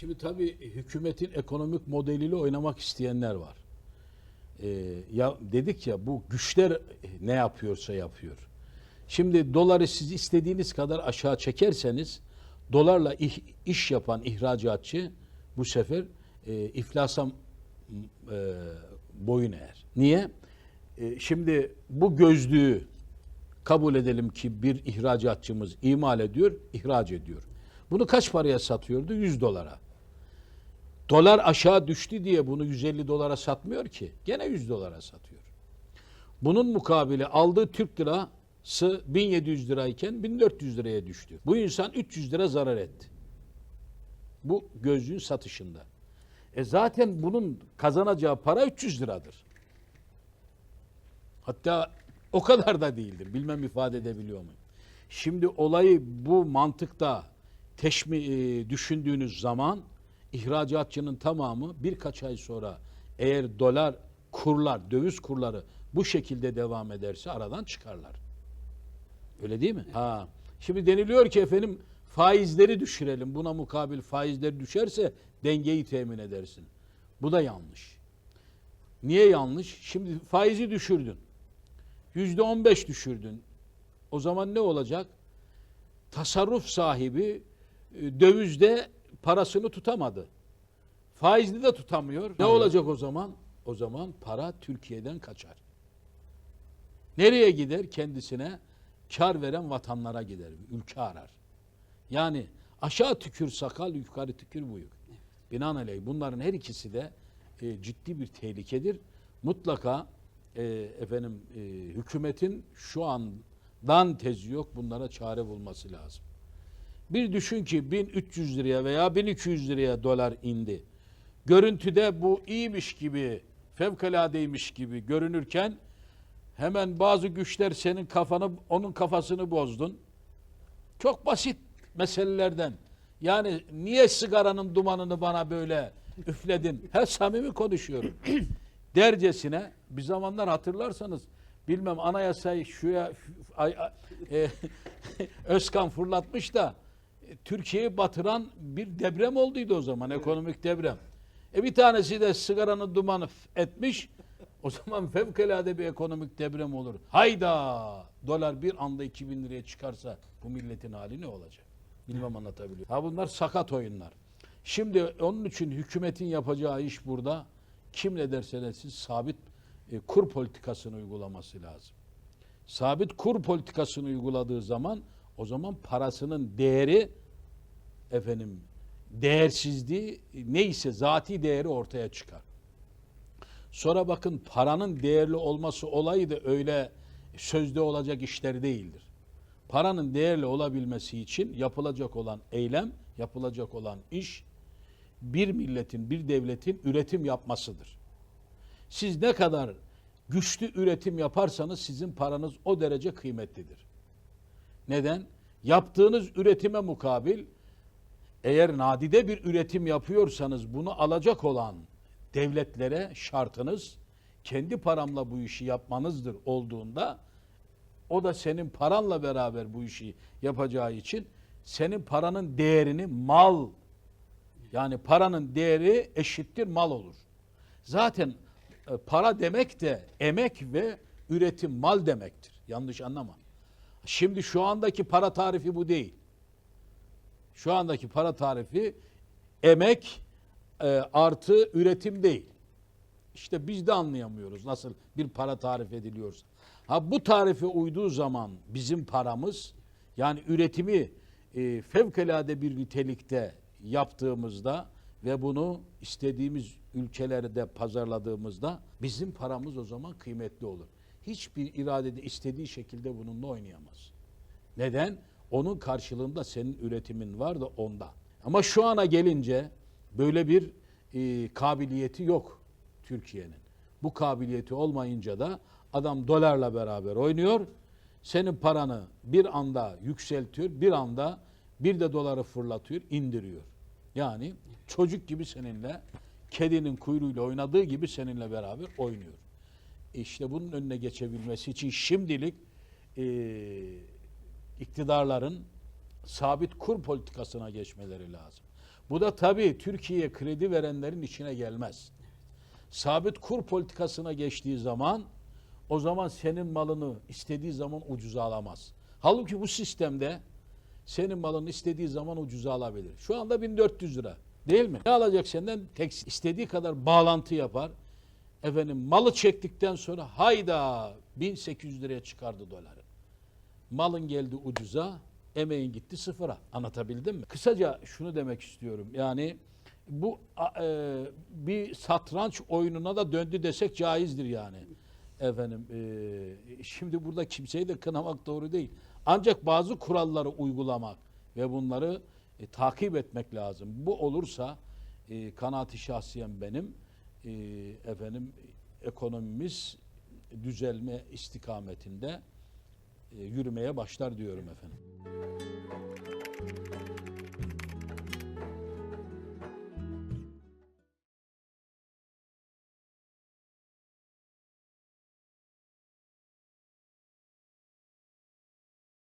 Şimdi tabii hükümetin ekonomik modeliyle oynamak isteyenler var. Ee, ya dedik ya bu güçler ne yapıyorsa yapıyor. Şimdi doları siz istediğiniz kadar aşağı çekerseniz dolarla iş, iş yapan ihracatçı bu sefer e, iflasa e, boyun eğer. Niye? E, şimdi bu gözlüğü kabul edelim ki bir ihracatçımız imal ediyor, ihraç ediyor. Bunu kaç paraya satıyordu? 100 dolara. Dolar aşağı düştü diye bunu 150 dolara satmıyor ki. Gene 100 dolara satıyor. Bunun mukabili aldığı Türk lirası 1700 lirayken 1400 liraya düştü. Bu insan 300 lira zarar etti. Bu gözlüğün satışında. E zaten bunun kazanacağı para 300 liradır. Hatta o kadar da değildir. Bilmem ifade edebiliyor muyum? Şimdi olayı bu mantıkta teşmi e, düşündüğünüz zaman ihracatçının tamamı birkaç ay sonra eğer dolar kurlar, döviz kurları bu şekilde devam ederse aradan çıkarlar. Öyle değil mi? Ha. Şimdi deniliyor ki efendim faizleri düşürelim. Buna mukabil faizleri düşerse dengeyi temin edersin. Bu da yanlış. Niye yanlış? Şimdi faizi düşürdün. Yüzde on beş düşürdün. O zaman ne olacak? Tasarruf sahibi e, dövizde parasını tutamadı. Faizli de tutamıyor. Ne olacak o zaman? O zaman para Türkiye'den kaçar. Nereye gider? Kendisine kar veren vatanlara gider. Ülke arar. Yani aşağı tükür sakal, yukarı tükür buyuk. Binaenaleyh bunların her ikisi de e, ciddi bir tehlikedir. Mutlaka e, efendim e, hükümetin şu andan tezi yok bunlara çare bulması lazım. Bir düşün ki 1300 liraya veya 1200 liraya dolar indi. Görüntüde bu iyiymiş gibi, fevkaladeymiş gibi görünürken hemen bazı güçler senin kafanı, onun kafasını bozdun. Çok basit meselelerden. Yani niye sigaranın dumanını bana böyle üfledin? Her samimi konuşuyorum. Dercesine bir zamanlar hatırlarsanız bilmem anayasayı şuya ay, ay- e, Özkan fırlatmış da Türkiye'yi batıran bir deprem olduydu o zaman ekonomik deprem. E bir tanesi de sigaranın dumanı etmiş. O zaman fevkalade bir ekonomik deprem olur. Hayda! Dolar bir anda 2000 liraya çıkarsa bu milletin hali ne olacak? Bilmem anlatabiliyor. Ha bunlar sakat oyunlar. Şimdi onun için hükümetin yapacağı iş burada kim ne derse desin sabit e, kur politikasını uygulaması lazım. Sabit kur politikasını uyguladığı zaman o zaman parasının değeri efendim değersizliği neyse zati değeri ortaya çıkar. Sonra bakın paranın değerli olması olayı da öyle sözde olacak işler değildir. Paranın değerli olabilmesi için yapılacak olan eylem, yapılacak olan iş bir milletin, bir devletin üretim yapmasıdır. Siz ne kadar güçlü üretim yaparsanız sizin paranız o derece kıymetlidir. Neden? Yaptığınız üretime mukabil eğer nadide bir üretim yapıyorsanız bunu alacak olan devletlere şartınız kendi paramla bu işi yapmanızdır olduğunda o da senin paranla beraber bu işi yapacağı için senin paranın değerini mal yani paranın değeri eşittir mal olur. Zaten e, para demek de emek ve üretim mal demektir. Yanlış anlama. Şimdi şu andaki para tarifi bu değil. Şu andaki para tarifi emek e, artı üretim değil. İşte biz de anlayamıyoruz nasıl bir para tarif ediliyorsa. Ha bu tarife uyduğu zaman bizim paramız yani üretimi e, fevkalade bir nitelikte yaptığımızda ve bunu istediğimiz ülkelerde pazarladığımızda bizim paramız o zaman kıymetli olur. Hiçbir iradede istediği şekilde bununla oynayamaz. Neden? Onun karşılığında senin üretimin var da onda. Ama şu ana gelince böyle bir e, kabiliyeti yok Türkiye'nin. Bu kabiliyeti olmayınca da adam dolarla beraber oynuyor. Senin paranı bir anda yükseltiyor, bir anda bir de doları fırlatıyor, indiriyor. Yani çocuk gibi seninle, kedinin kuyruğuyla oynadığı gibi seninle beraber oynuyor. İşte bunun önüne geçebilmesi için şimdilik e, iktidarların sabit kur politikasına geçmeleri lazım. Bu da tabii Türkiye'ye kredi verenlerin içine gelmez. Sabit kur politikasına geçtiği zaman o zaman senin malını istediği zaman ucuza alamaz. Halbuki bu sistemde senin malını istediği zaman ucuza alabilir. Şu anda 1400 lira değil mi? Ne alacak senden? Tek istediği kadar bağlantı yapar. Efendim malı çektikten sonra hayda 1800 liraya çıkardı doları. Malın geldi ucuza, emeğin gitti sıfıra. Anlatabildim mi? Kısaca şunu demek istiyorum. Yani bu e, bir satranç oyununa da döndü desek caizdir yani. Efendim e, şimdi burada kimseyi de kınamak doğru değil. Ancak bazı kuralları uygulamak ve bunları e, takip etmek lazım. Bu olursa e, kanaati şahsiyen benim e, efendim ekonomimiz düzelme istikametinde yürümeye başlar diyorum efendim.